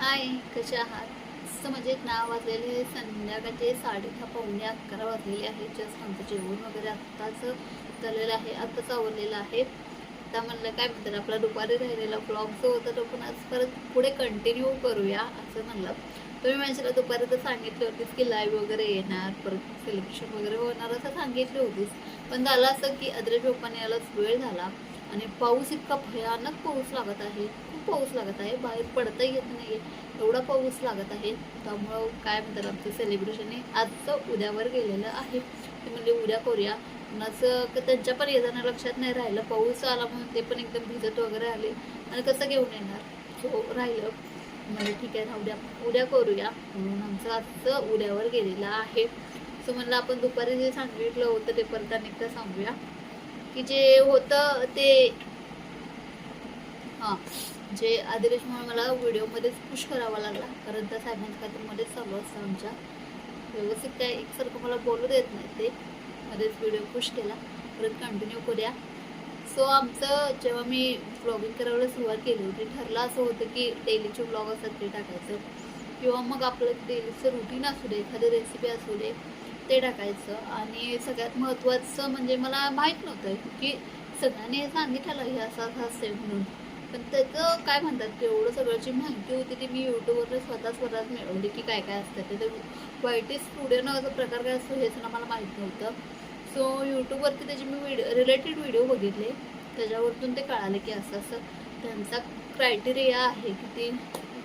हाय कसे आहात? असं म्हणजे नाव वाजलेले संध्याकाळचे साडे दहा पावणे अकरा वाजलेले आहे. जस्ट आमचं जेवण वगैरे आत्ताच झालेलं आहे. आत्ताच आवडलेलं आहे. आता म्हणलं काय म्हणतात आपला दुपारी राहिलेला ब्लॉग जो होता तो पण आज परत पुढे कंटिन्यू करूया असं म्हणलं. तुम्ही माझ्याला दुपारी तर सांगितले होतीस की लाईव्ह वगैरे येणार परत सेलिब्रेशन वगैरे होणार असं सांगितले होतीस. पण झालं असं की अद्रे झोपाने यालाच वेळ झाला. आणि पाऊस इतका भयानक पाऊस लागत आहे. खूप पाऊस लागत आहे. बाहेर पडता येत नाहीये. एवढा पाऊस लागत आहे. त्यामुळं काय म्हणतात आमचं सेलिब्रेशन हे आजचं उद्यावर गेलेलं आहे. ते म्हणजे उद्या करूया. कुणाचं असं त्यांच्या पण येताना लक्षात नाही राहिलं. पाऊस आला म्हणून ते पण एकदम भिजत वगैरे आले. आणि कसं घेऊन येणार? सो राहिलं. म्हणजे ठीक आहे ना उद्या उद्या करूया. म्हणून आमचं आजचं उद्यावर गेलेलं आहे. सो म्हणलं आपण दुपारी जे सांगितलं होतं ते परत अनेकदा सांगूया. की जे होतं ते हां जे आदिरेशमुळे मला व्हिडिओमध्येच पुश करावा लागला. कारण त्या साहेबांच्या खात्यामध्येच चालू असतं आमच्या. व्यवस्थित काय एकसारखं मला बोलू देत नाही ते. मध्येच व्हिडिओ पुश केला. परत कंटिन्यू करूया. सो आमचं जेव्हा मी व्लॉगिंग करायला सुरुवात केली होती ठरलं असं होतं की डेलीचे ब्लॉग असतात ते टाकायचं. किंवा मग आपलं डेलीचं रुटीन असू दे एखादी रेसिपी असू दे ते टाकायचं आणि सगळ्यात महत्त्वाचं म्हणजे मला माहीत नव्हतं की सगळ्यांनी हे सांगितलं हे असं असं असेल म्हणून. पण त्याचं काय म्हणतात तेवढं सगळ्याची माहिती होती ती मी यूट्यूबवर स्वतः स्वतःच मिळवली की काय काय असतं ते. वाईटी स्टुडिओ प्रकार काय असतो हेच ना मला माहीत नव्हतं. सो यूट्यूबवरती त्याचे मी व्हिडिओ रिलेटेड व्हिडिओ बघितले. त्याच्यावरतून ते कळाले की असं असं त्यांचा क्रायटेरिया आहे की ते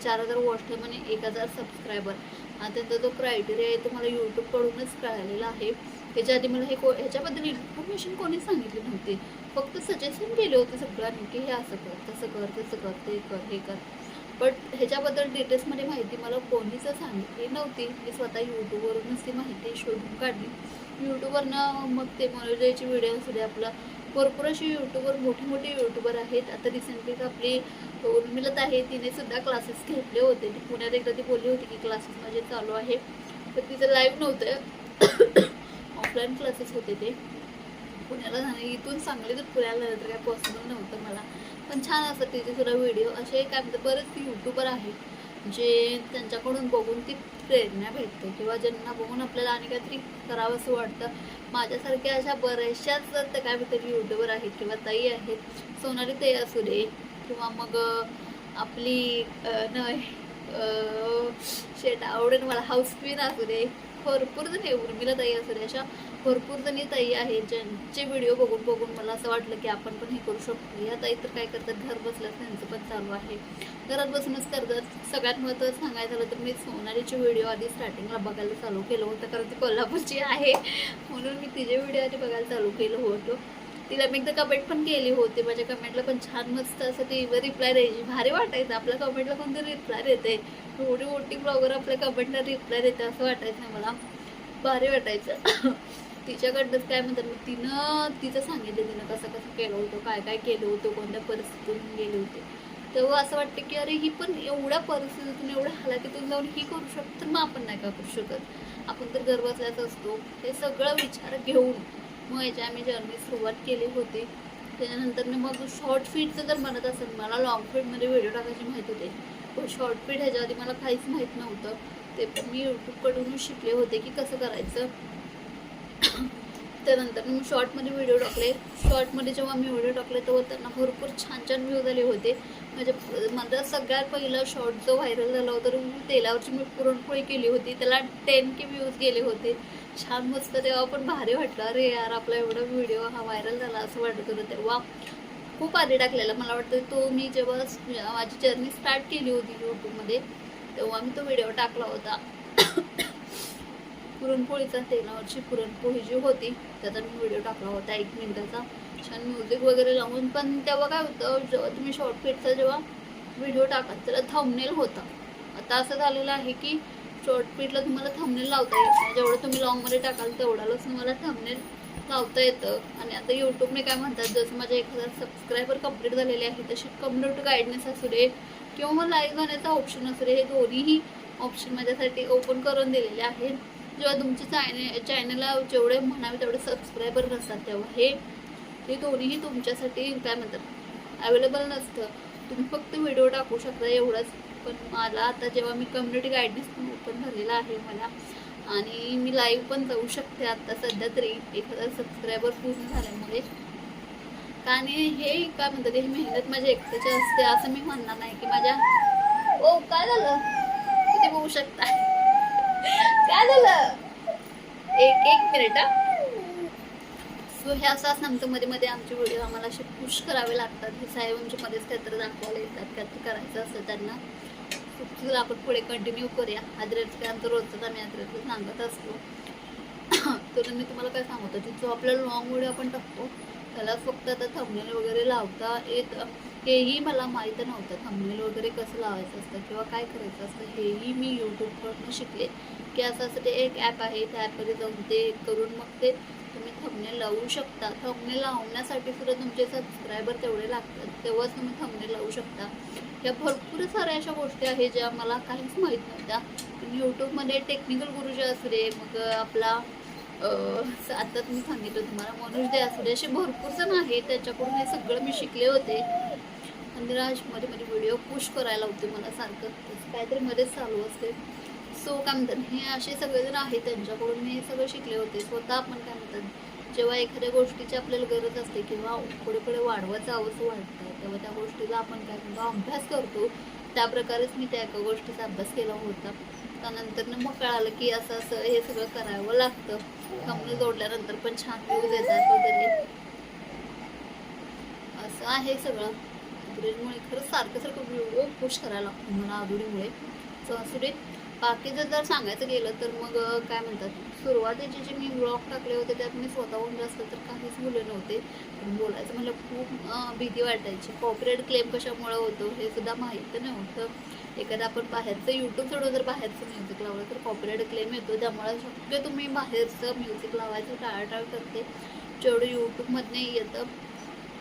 चार हजार वॉच टाईम आणि एक हजार सबस्क्रायबर त्यांचा जो क्रायटेरिया आहे तो मला यूट्यूबकडूनच कळालेला आहे. त्याच्या आधी मला हे को ह्याच्याबद्दल इन्फॉर्मेशन कोणी सांगितली नव्हती. फक्त सजेशन केले होते सगळ्यांनी की हे असं कर तसं कर तसं कर ते कर हे कर. बट ह्याच्याबद्दल डिटेल्समध्ये माहिती मला कोणीच सांगितली नव्हती. मी स्वतः यूट्यूबवरूनच ती माहिती शोधून काढली. यूट्यूबवरनं मग ते मनोरंजनाचे व्हिडिओ असू दे आपला भरपूर असे यूट्यूबर मोठे मोठे यूट्यूबर आहेत. आता रिसेंटली आपली उर्मिलत आहे तिने सुद्धा क्लासेस घेतले होते. ती पुण्यात एकदा ती बोलली होती की क्लासेस माझे चालू आहे. तर तिचं लाईव्ह नव्हतं. ऑफलाईन क्लासेस होते ते. पुण्याला जाणं इथून सांगले तर पुण्याला तर काय पॉसिबल नव्हतं मला. पण छान असतात तिचे सुद्धा व्हिडिओ असे काय म्हणतात बरेच यूट्यूबर आहेत जे त्यांच्याकडून बघून ती प्रेरणा भेटते किंवा ज्यांना बघून आपल्याला आणि काहीतरी करावं असं वाटतं. माझ्यासारख्या अशा बऱ्याचशाच तर काय तरी यूट्यूबर आहेत किंवा ताई आहेत. सोनाली ताई असू दे किंवा मग आपली न शेट आवडेल मला हाऊस क्वीन असू दे. भरपूर जणी उर्मिला ताई असेल अशा भरपूर जणी ताई आहेत ज्यांचे व्हिडिओ बघून बघून मला असं वाटलं की आपण पण हे करू शकतो. या ताई तर काय करतात घर बसल्यास त्यांचं पण चालू आहे. घरात बसूनच करतात. सगळ्यात महत्त्वाचं सांगायचं झालं तर मी सोनालीचे व्हिडिओ आधी स्टार्टिंगला बघायला चालू केलं होतं कारण ती कोल्हापूरची आहे. म्हणून मी तिचे व्हिडिओ आधी बघायला चालू केलं होतं. तिला मी एकदा कमेंट पण केली होती. माझ्या कमेंटला पण छान मस्त असं टीव्हीवर रिप्लाय द्यायची. भारी वाटायचं. आपल्या कमेंटला कोणतरी रिप्लाय देते. थोडी मोठी ब्लॉगर आपल्या कमेंटला रिप्लाय देते असं वाटायचं मला. भारी वाटायचं. तिच्याकडनंच काय म्हणतात मग तिनं तिचं सांगितलं तिनं कसं कसं केलं होतं काय काय केलं होतं कोणत्या परिस्थितीतून गेले होते. तेव्हा असं वाटतं की अरे ही पण एवढ्या परिस्थितीतून एवढ्या हालाकीतून जाऊन ही करू शकतो तर मग आपण नाही का करू शकत? आपण तर घर असतो. हे सगळं विचार घेऊन मग याच्या आम्ही जर्नी सुरुवात केली होती त्याच्यानंतर मी मग शॉर्ट फीटचं जर म्हणत असेल मला लॉंग फीटमध्ये व्हिडिओ टाकायची माहीत होते. पण शॉर्ट फीट ह्याच्या आधी मला काहीच माहीत नव्हतं. ते पण मी यूट्यूबकडूनच शिकले होते की कसं करायचं. त्यानंतर मी शॉर्टमध्ये व्हिडिओ टाकले. शॉर्टमध्ये जेव्हा मी व्हिडिओ टाकले तेव्हा त्यांना भरपूर छान छान व्ह्यूज आले होते. म्हणजे माझा सगळ्यात पहिला शॉर्ट जो व्हायरल झाला होता तो तेलावरची मी पुरणपोळी केली होती. त्याला टेन के व्ह्यूज गेले होते. छान मस्त तेव्हा पण भारी वाटलं. अरे यार आपला एवढा व्हिडिओ हा व्हायरल झाला असं वाटत होतं तेव्हा. खूप आधी टाकलेला. मला वाटतं तो मी जेव्हा माझी जर्नी स्टार्ट केली होती यूट्यूबमध्ये तेव्हा मी तो व्हिडिओ टाकला होता. पुरणपोळीचा तेलावरची पुरणपोळी जी होती त्याचा मी व्हिडिओ टाकला होता एक मिनिटाचा. छान म्युझिक वगैरे लावून. पण तेव्हा काय होतं जेव्हा तुम्ही शॉर्टफिटचा जेव्हा व्हिडिओ टाका त्याला थंबनेल होता. आता असं झालेलं आहे की शॉर्टफिटला तुम्हाला थंबनेल लावता येत नाही. जेवढं तुम्ही लॉंगमध्ये टाकाल तेवढ्यालाच तुम्हाला थंबनेल लावता येतं. आणि आता यूट्यूबने काय म्हणतात जसं माझे एक हजार सबस्क्रायबर कंप्लीट झालेले आहे तशी कम्युनिटी गायडनेस असू दे किंवा मग लाईव्ह गाण्याचा ऑप्शन असू दे हे दोन्हीही ऑप्शन माझ्यासाठी ओपन करून दिलेले आहेत. जेव्हा तुमच्या चॅने चॅनलला जेवढे म्हणावे तेवढे सबस्क्रायबर नसतात तेव्हा हे हे दोन्हीही तुमच्यासाठी काय म्हणतात अवेलेबल नसतं. तुम्ही फक्त व्हिडिओ टाकू शकता एवढंच. पण मला आता जेव्हा मी कम्युनिटी गायडन्स पण ओपन झालेला आहे मला आणि मी लाईव्ह पण जाऊ शकते आता सध्या तरी. एक हजार सबस्क्रायबर पूर्ण झाल्यामुळे. आणि हे काय म्हणतात हे मेहनत माझ्या एकट्याची असते असं मी म्हणणार नाही की माझ्या ओ काय झालं? तिथे बघू शकता. काय झालं? एक एक मिनिट सो हे असं असं आमचं मध्ये मध्ये आमचे व्हिडिओ आम्हाला असे पुश करावे लागतात. हे साहेब आमच्या मध्येच काहीतरी दाखवायला येतात. काहीतरी करायचं असतं त्यांना. आपण पुढे कंटिन्यू करूया. आदरेच आमचं रोजचं आम्ही आदरेच सांगत असतो. तर मी तुम्हाला काय सांगतो की जो आपला लॉंग व्हिडिओ आपण टाकतो त्याला फक्त आता थंबनेल वगैरे लावता येत हेही मला माहीत नव्हतं. थंबनेल वगैरे कसं लावायचं असतं किंवा काय करायचं असतं हेही मी यूट्यूबवरनं शिकले. की असं असं ते एक ॲप आहे त्या ॲपमध्ये जाऊन ते करून मग ते तुम्ही थंबनेल लावू शकता. थंबनेल लावण्यासाठी सुद्धा तुमचे सबस्क्रायबर तेवढे लागतात. तेव्हाच तुम्ही थंबनेल लावू शकता. या भरपूर साऱ्या अशा गोष्टी आहेत ज्या मला काहीच माहीत नव्हत्या. पण यूट्यूबमध्ये टेक्निकल गुरु जे असू दे मग आपला आता तुम्ही सांगितलं तुम्हाला मनोज दे असू दे असे भरपूर जण आहेत. त्याच्याकडून हे सगळं मी शिकले होते. आणि राजमध्ये मध्ये व्हिडिओ पुश करायला होते मला सारखं. तसं काहीतरी मध्येच चालू असते. सो काय म्हणतात हे असे सगळेजण आहेत त्यांच्याकडून. मी सगळं शिकले होते. स्वतः आपण काय म्हणतात जेव्हा एखाद्या गोष्टीची आपल्याला गरज असते किंवा पुढे पुढे वाढवत जावंच वाटतं तेव्हा त्या गोष्टीला आपण काय म्हणतो अभ्यास करतो. त्या प्रकारेच मी त्या एका गोष्टीचा अभ्यास केला होता. त्यानंतर मग कळालं की असं असं हे सगळं करावं लागतं. कंपनी जोडल्यानंतर पण छान व्ह्यूज येतात वगैरे. असं आहे सगळं. ग्रेडमुळे खरंच सारखं सारखं व्हिडिओ पुश करायला लागतो मला आधुरीमुळे सो असू दे बाकीचं जर सांगायचं गेलं तर मग काय म्हणतात सुरुवातीचे जे मी ब्लॉग टाकले होते त्यात मी स्वतःहून जास्त तर काहीच मुलं नव्हते. पण बोलायचं मला खूप भीती वाटायची. कॉपरेट क्लेम कशामुळे होतो हे सुद्धा माहीत नव्हतं. एखादं आपण बाहेरचं यूट्यूब सोडून जर बाहेरचं म्युझिक लावलं तर कॉपरेट क्लेम येतो. त्यामुळे शक्य तुम्ही बाहेरचं म्युझिक लावायचं टाळाटाळ करते. जेवढं यूट्यूबमधनं येतं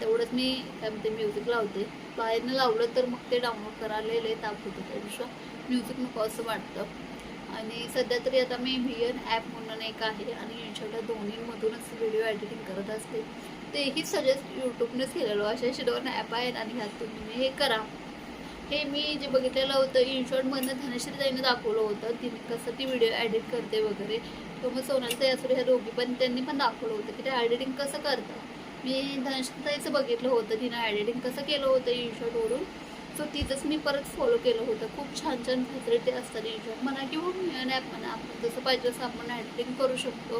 तेवढंच मी काय म्हणते म्युझिक लावते. बाहेरनं लावलं तर मग ते डाउनलोड करायला लय ताप होतो त्यापेक्षा. म्युझिक नको असं वाटतं. आणि सध्या तरी आता मी व्ही एन ॲप म्हणून एक आहे आणि यांच्याकडे दोन्हीमधूनच व्हिडिओ एडिटिंग करत असते. तेही सजेस्ट यूट्यूबनेच केलेलो. असे असे दोन ॲप आहेत आणि ह्यात तुम्ही हे करा. हे मी जे बघितलेलं होतं इन्शॉर्टमधनं धनश्री ताईनं दाखवलं होतं. तिने कसं ती व्हिडिओ एडिट करते वगैरे. किंवा मग सोनाली ताई असू ह्या दोघी पण त्यांनी पण दाखवलं होतं की ते एडिटिंग कसं करतं मी धनश्री ताईचं बघितलं होतं. तिनं एडिटिंग कसं केलं होतं इनशॉर्टवरून सो तिथंच मी परत फॉलो केलं होतं. खूप छान छान फॅसिलिटी असतात युट्यूब म्हणा किंवा मिळून ॲप म्हणा आपण जसं पाहिजे तसं आपण एडिटिंग करू शकतो.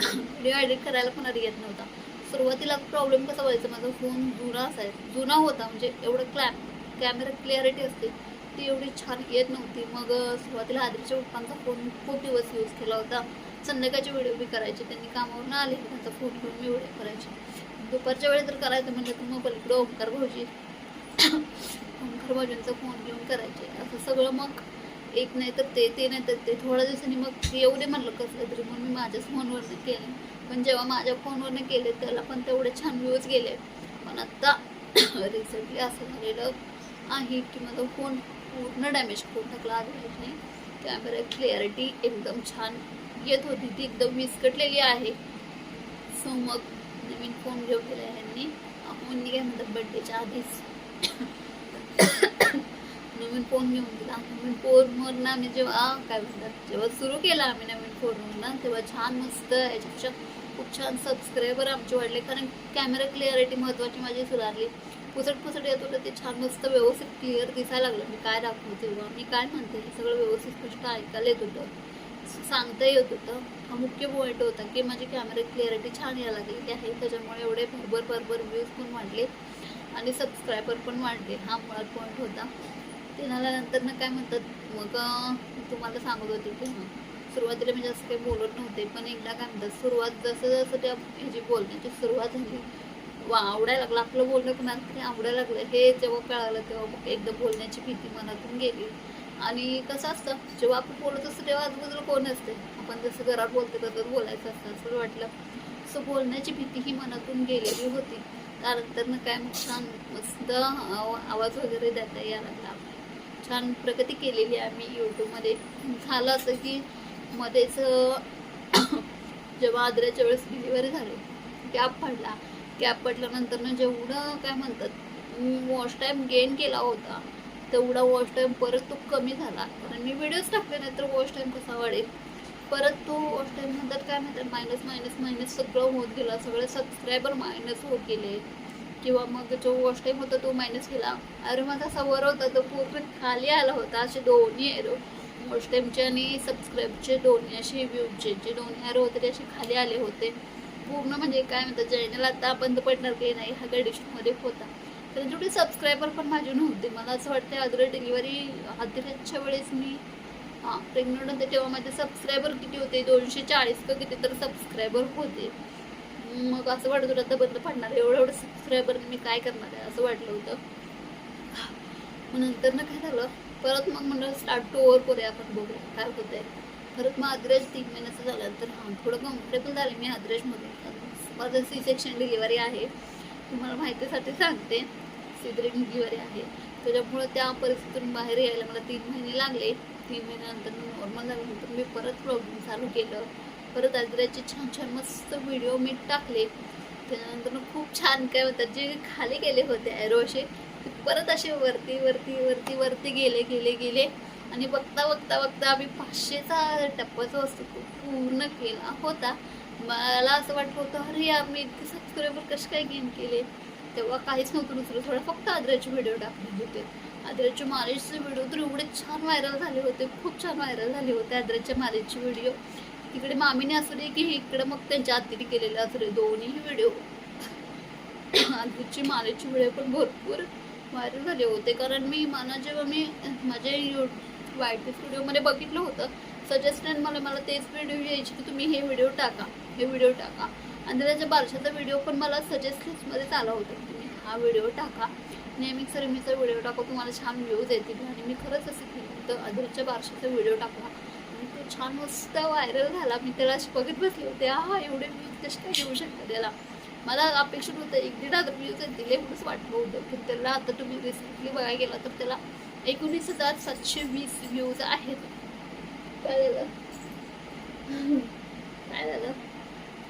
व्हिडिओ एडिट करायला पण आधी येत नव्हता. सुरुवातीला प्रॉब्लेम कसा व्हायचा माझा फोन जुना असायचा. जुना होता म्हणजे एवढं क्लॅम कॅमेरा क्लिअरिटी असते ती एवढी छान येत नव्हती. मग सुरुवातीला आदरीच्या पप्पांचा फोन खूप दिवस यूज केला होता. संध्याकाळचे व्हिडिओ बी करायचे. त्यांनी कामावरून आले त्यांचा फोन घेऊन मी व्हिडिओ करायचे. दुपारच्या वेळेत जर करायचं म्हणजे तर मग पलीकडे ओंकार भाऊजी. ओंकार भाऊजींचा फोन घेऊन करायचे. असं सगळं मग एक नाही तर ते ते नाही तर ते. थोड्या दिवसांनी मग येऊ दे म्हणलं कसलं तरी म्हणून मी माझ्याच फोनवरनं केले. पण जेव्हा माझ्या फोनवरनं केले त्याला पण तेवढे छान व्ह्यूज गेले. पण आत्ता रिसेंटली असं झालेलं आहे की माझा फोन पूर्ण डॅमेज करून टाकला. आधी कॅमेरा क्लिअरिटी एकदम छान येत होती. ती एकदम विस्कटलेली आहे. सो मग नवीन फोन घेऊन गेला ह्यांनी फोननी काय म्हणतात? बड्डेच्या आधीच. नवीन फोन घेऊन दिला नवीन फोनवरनं आम्ही जेव्हा काय म्हणतात जेव्हा सुरू केला आम्ही नवीन फोनवरनं तेव्हा छान मस्त याच्यापेक्षा खूप छान सबस्क्रायबर आमचे वाढले. कारण कॅमेरा क्लिअरिटी महत्त्वाची माझी सुधारली. पुसट पुसट येत होतं ते छान मस्त व्यवस्थित क्लिअर दिसायला लागलं. मी काय दाखवू तेव्हा? मी काय म्हणते? हे सगळं व्यवस्थित स्पष्ट ऐकायला येत होतं. सांगता येत होतं. हा मुख्य पॉईंट होता की माझी कॅमेरा क्लिअरिटी छान यायला लागलेली आहे. त्याच्यामुळे एवढे भरभर भरभर व्ह्यूज पण वाढले. आणि सबस्क्रायबर पण वाढले. हा मुळात पॉईंट होता. ते झाल्यानंतर ना काय म्हणतात मग तुम्हाला सांगत होते की हां सुरुवातीला मी जास्त काही बोलत नव्हते पण एकदा काय म्हणतात सुरुवात जसं जसं त्या ह्याची बोलण्याची सुरुवात झाली वा आवडायला लागलं. आपलं बोलणं पण तरी आवडायला लागलं. हे जेव्हा कळालं तेव्हा मग एकदा बोलण्याची भीती मनातून गेली. आणि कसं असतं जेव्हा आपण बोलत असतो तेव्हा आजूबाजूला कोण असते आपण जसं घरात बोलतो तसंच बोलायचं असतं. असं वाटलं. सो बोलण्याची भीती ही मनातून गेलेली होती. त्यानंतर ना काय मग छान मस्त आवाज वगैरे देता यायला लागला छान प्रगती केलेली आहे आम्ही यूट्यूबमध्ये झालं असं की मध्येच जेव्हा आदऱ्याच्या वेळेस डिलिव्हरी झाली गॅप पडला. गॅप पडल्यानंतरनं जेवढं काय म्हणतात वॉच टाईम गेन केला होता तेवढा वॉच टाईम परत तो कमी झाला. कारण मी व्हिडिओज टाकले नाही तर वॉच टाईम कसा वाढेल? परत तो वॉच टाईम नंतर काय म्हणतात मायनस मायनस मायनस सगळं होत गेलं सगळे सबस्क्रायबर मायनस होत गेले. किंवा मग जो वॉश टाईम होता तो मायनस केला. अरे माझा असा वर होता तो पूर्ण खाली आला होता असे दोन्ही एरो वॉश टाईमचे आणि सबस्क्राईबचे दोन्ही असे व्ह्यूजचे जे दोन्ही एरो होते ते असे खाली आले होते. पूर्ण म्हणजे काय म्हणतात चॅनल आता बंद पडणार काही नाही हा कंडिशनमध्ये होता. तर जेवढे सबस्क्रायबर पण माझे नव्हते मला असं वाटतं अदर डिलिव्हरी हातीच्या वेळेस मी हां प्रेग्नंट होते तेव्हा माझे सबस्क्रायबर किती होते? दोनशे चाळीस का किती? तर सबस्क्रायबर होते. मग असं वाटत होतं आता बंद पडणार एवढं एवढं सबस्क्रायबर मी काय करणार आहे? असं वाटलं होतं. मग नंतर ना काय झालं? परत मग म्हणलं स्टार्ट टू करूया आपण बघूया काय होत आहे परत मग आद्रेश तीन महिन्याचं झाल्यानंतर हां थोडं कम्फर्टेबल झालं मी आद्रेशमधून माझं सी सेक्शन डिलिव्हरी आहे. तुम्हाला माहितीसाठी सांगते. सिद्रिंग डिलिव्हरी आहे. त्याच्यामुळं त्या परिस्थितीतून बाहेर यायला मला तीन महिने लागले. तीन महिन्यानंतर नॉर्मल झाल्यानंतर मी परत ब्लॉगिंग चालू केलं. परत आजऱ्याचे छान छान मस्त व्हिडिओ मी टाकले. त्याच्यानंतर खूप छान काय होतात जे खाली गेले होते ॲरो असे ते परत असे वरती वरती वरती वरती गेले गेले गेले. आणि बघता बघता बघता आम्ही पाचशेचा टप्पा जो असतो तो पूर्ण केला होता. मला असं वाटलं होतं अरे आम्ही इतके सबस्क्रायबर कसे काय गेन केले? तेव्हा काहीच नव्हतं दुसरं. थोडं फक्त आदराचे व्हिडिओ टाकले होते. आदराच्या मालिशचे व्हिडिओ तर एवढे छान व्हायरल झाले होते. खूप छान व्हायरल झाले होते आदराच्या मालिशचे व्हिडिओ तिकडे मामीने असू दे की इकडे मग त्यांच्या आत्तीने केलेले असू दे दोन्ही व्हिडिओ आदराची मालिशचे व्हिडिओ पण भरपूर व्हायरल झाले होते. कारण मी मला जेव्हा मी माझ्या यू वाय व्हिडिओमध्ये बघितलं होतं सजेस्टेड मला मला तेच व्हिडिओ यायचे की तुम्ही हे व्हिडिओ टाका हे व्हिडिओ टाका. आणि त्याच्या बारशाचा व्हिडिओ पण मला सजेस्ट आला होता तुम्ही हा व्हिडिओ टाका. नेहमी सर मीचा व्हिडिओ टाकू तुम्हाला छान व्ह्यूज येतील. आणि मी खरंच असं केलं होतं अदरच्या बारशाचा व्हिडिओ टाकला. आणि तो छान मस्त व्हायरल झाला. मी त्याला अशी बघत बसले होते. हा एवढे व्ह्यूज कसे काय येऊ शकतात त्याला मला अपेक्षित होतं एक दीड हजार व्ह्यूज येतील एवढंच वाटलं होतं. की त्याला आता तुम्ही रिसेंटली बघायला गेला तर त्याला एकोणीस हजार सातशे वीस व्ह्यूज आहेत. काय झालं? काय झालं?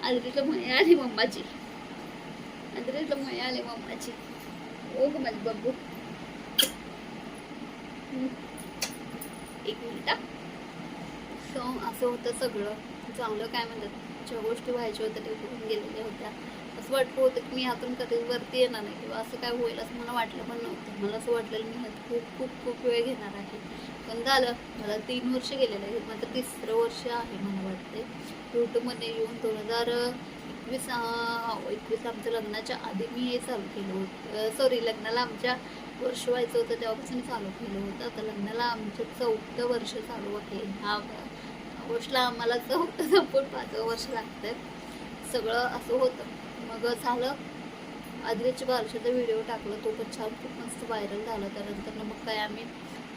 आदरीला मया आली मम्माची. आदरीला मया आली मम्माची. ओ ग माझी बाबू एक मिनिट सो असं होतं सगळं. चांगलं काय म्हणतात ज्या गोष्टी व्हायच्या होत्या त्या होऊन गेलेल्या होत्या. असं वाटलं होतं की मी हातून कधी वरती येणार नाही किंवा असं काय होईल असं मला वाटलं पण नव्हतं. मला असं वाटलेलं मी ह्यात खूप खूप खूप वेळ घेणार आहे. पण झालं मला तीन वर्ष गेलेलं आहे मात्र तिसरं वर्ष आहे मला वाटते यूट्यूबमध्ये येऊन दोन हजार एकवीस हो, एकवीस आमच्या लग्नाच्या आधी मी हे चालू केलं होतं. सॉरी लग्नाला आमच्या वर्ष व्हायचं होतं तेव्हापासून चालू केलं होतं. आता लग्नाला आमचं चौथं वर्ष चालू होते ह्या गोष्टला आम्हाला चौथं संपूर्ण पाचवं वर्ष लागतं सगळं असं होतं. मग झालं आदिवासी बारशाचा व्हिडिओ टाकला तो पण छान खूप मस्त व्हायरल झाला त्यानंतर. मग काय आम्ही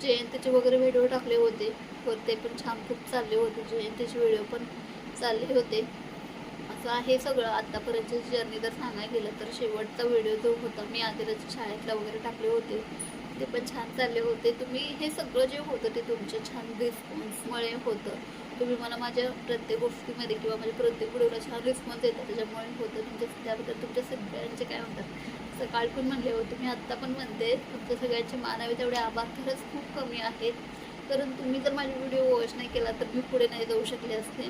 जयंतीचे वगैरे व्हिडिओ टाकले होते. वर ते पण छान खूप चालले होते. जयंतीचे व्हिडिओ पण चालले होते. असं आहे सगळं. आत्तापर्यंतची जर्नी जर सांगायला गेलं तर शेवटचा व्हिडिओ जो होता मी आदिवासी शाळेतला वगैरे टाकले होते. ते पण छान चालले होते. तुम्ही हे सगळं जे होतं ते तुमच्या छान रिस्पॉन्समुळे होतं. तुम्ही मला माझ्या प्रत्येक गोष्टीमध्ये किंवा माझ्या प्रत्येक व्हिडिओला छान रिस्पॉन्स देतात त्याच्यामुळे होतं तुमच्या त्याबद्दल तुमच्या सगळ्यांचे काय म्हणतात? सकाळ पण म्हणले होते. मी आत्ता पण म्हणते. तुमच्या सगळ्यांचे मानावे तेवढे आभार. खरंच खूप कमी आहेत. कारण तुम्ही जर माझे व्हिडिओ वॉच नाही केला तर मी पुढे नाही जाऊ शकले असते.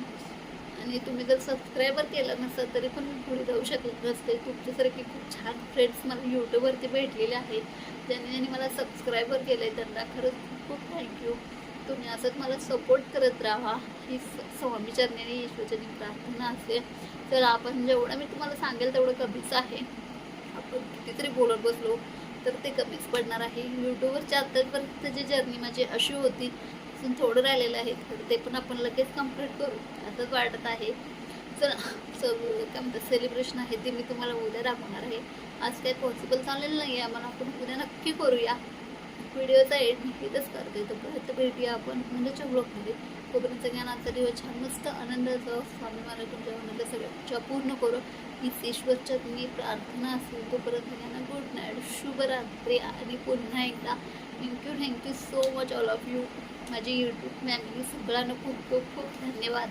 आणि तुम्ही जर सबस्क्रायबर केलं नसतं तरी पण मी पुढे जाऊ शकत नसते. तुमच्यासारखे खूप छान फ्रेंड्स मला यूट्यूबवरती भेटलेले आहेत. ज्यांनी ज्यांनी मला सबस्क्रायबर केलं आहे त्यांना खरंच खूप खूप थँक्यू तुम्ही असंच मला सपोर्ट करत राहा. ही स- स्वामी चरणी ईश्वरचरणी प्रार्थना असेल तर आपण जेवढं मी तुम्हाला सांगेल तेवढं कमीच आहे. आपण कितीतरी बोलत बसलो तर ते कमीच पडणार आहे. यूट्यूबवरच्या आतापर्यंत जी जर्नी माझी अशी होती अजून थोडं राहिलेलं आहे तर ते पण आपण लगेच कंप्लीट करू. असंच वाटत आहे. चला सग काय म्हणतात सेलिब्रेशन आहे ते मी तुम्हाला उद्या दाखवणार आहे. आज काही पॉसिबल चाललेलं नाही आहे आम्हाला आपण उद्या नक्की करूया. व्हिडिओचा एड नक्कीच करते करते तोपर्यंत भेटूया आपण म्हणजेच्या ब्लॉगमध्ये तोपर्यंत सगळ्यांना दिवस छान मस्त आनंदाचा स्वामी मला तुमच्या आनंद सगळ्या पूर्ण करू. हीच ईश्वरच्या मी प्रार्थना असेल तोपर्यंत सगळ्यांना गुड नाईट शुभरात्री आणि पुन्हा एकदा. Thank you thank you so much all of you माझी यूट्यूब फॅमिली सगळ्यांना खूप खूप खूप धन्यवाद.